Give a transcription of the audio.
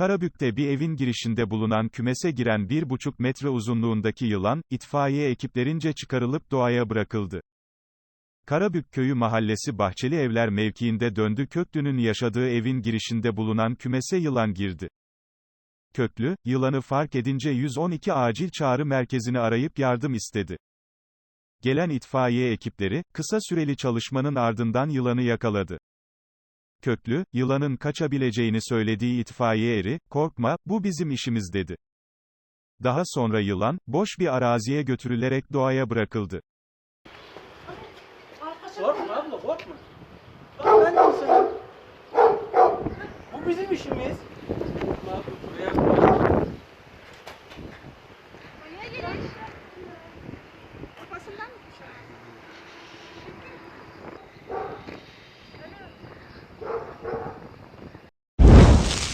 Karabük'te bir evin girişinde bulunan kümese giren 1,5 metre uzunluğundaki yılan, itfaiye ekiplerince çıkarılıp doğaya bırakıldı. Karabük Köyü Mahallesi Bahçeli Evler mevkiinde Döndü Köklü'nün yaşadığı evin girişinde bulunan kümese yılan girdi. Köklü, yılanı fark edince 112 acil çağrı merkezini arayıp yardım istedi. Gelen itfaiye ekipleri, kısa süreli çalışmanın ardından yılanı yakaladı. Köklü, yılanın kaçabileceğini söylediği itfaiye eri, korkma, bu bizim işimiz dedi. Daha sonra yılan, boş bir araziye götürülerek doğaya bırakıldı. Korkma abla korkma. Bak ben de. Bu bizim işimiz.